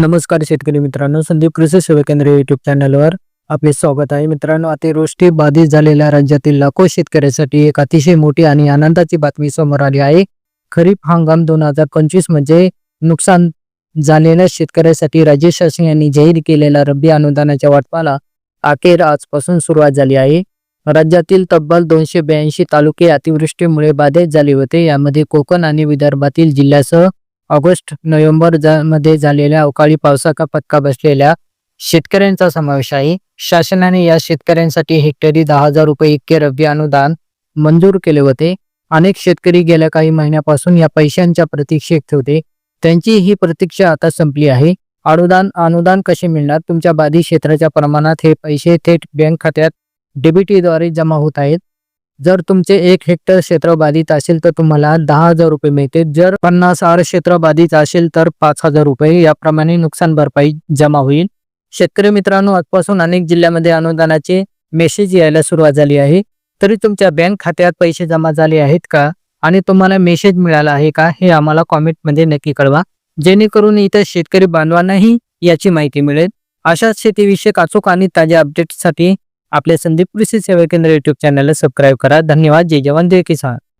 नमस्कार शेतकरी मित्रांनो संदीप कृषी सेवा केंद्र युट्यूब चॅनलवर आपले स्वागत आहे. मित्रांनो अतिवृष्टी बाधित झालेल्या राज्यातील लाखो शेतकऱ्यांसाठी एक अतिशय मोठी आणि आनंदाची बातमी समोर आली आहे. खरीप हंगाम दोन हजार पंचवीसमध्ये नुकसान झालेल्या शेतकऱ्यांसाठी राज्य शासन यांनी जाहीर केलेल्या रब्बी अनुदानाच्या वाटपाला अखेर आजपासून सुरुवात झाली आहे. राज्यातील तब्बल दोनशे ब्याऐंशी तालुके अतिवृष्टीमुळे बाधित झाले होते. यामध्ये कोकण आणि विदर्भातील जिल्ह्यासह ऑगस्ट नोव्हेंबरमध्ये झालेल्या अवकाळी पावसाचा फटका बसलेल्या शेतकऱ्यांचा समावेश आहे. शासनाने या शेतकऱ्यांसाठी हेक्टरी दहा हजार रुपये इतके रब्बी अनुदान मंजूर केले होते. अनेक शेतकरी गेल्या काही महिन्यापासून या पैशांच्या प्रतीक्षेत होते. त्यांची ही प्रतीक्षा आता संपली आहे. अनुदान अनुदान कसे मिळणार? तुमच्या बाधित क्षेत्राच्या प्रमाणात हे पैसे थेट बँक खात्यात डेबिटीद्वारे जमा होत आहेत. जर तुमचे एक हेक्टर क्षेत्र बाधित असेल तर तुम्हाला दहा हजार रुपये मिळते जर पन्नास आर क्षेत्र बाधित असेल तर पाच हजार रुपये. याप्रमाणे नुकसान भरपाई जमा होईल. शेतकरी मित्रांनो आजपासून अनेक जिल्ह्यामध्ये अनुदानाचे मेसेज यायला सुरुवात झाली आहे. तरी तुमच्या बँक खात्यात पैसे जमा झाले आहेत का? आणि तुम्हाला मेसेज मिळाला आहे का? हे आम्हाला कॉमेंटमध्ये नक्की कळवा. जेणेकरून इतर शेतकरी बांधवांनाही याची माहिती मिळेल. अशाच शेतीविषयक अचूक आणि ताज्या अपडेट्ससाठी आपले संदीप कृषी सेवा केंद्र युट्यूब चॅनलला सबस्क्राईब करा. धन्यवाद. जय जवान. जय किसान.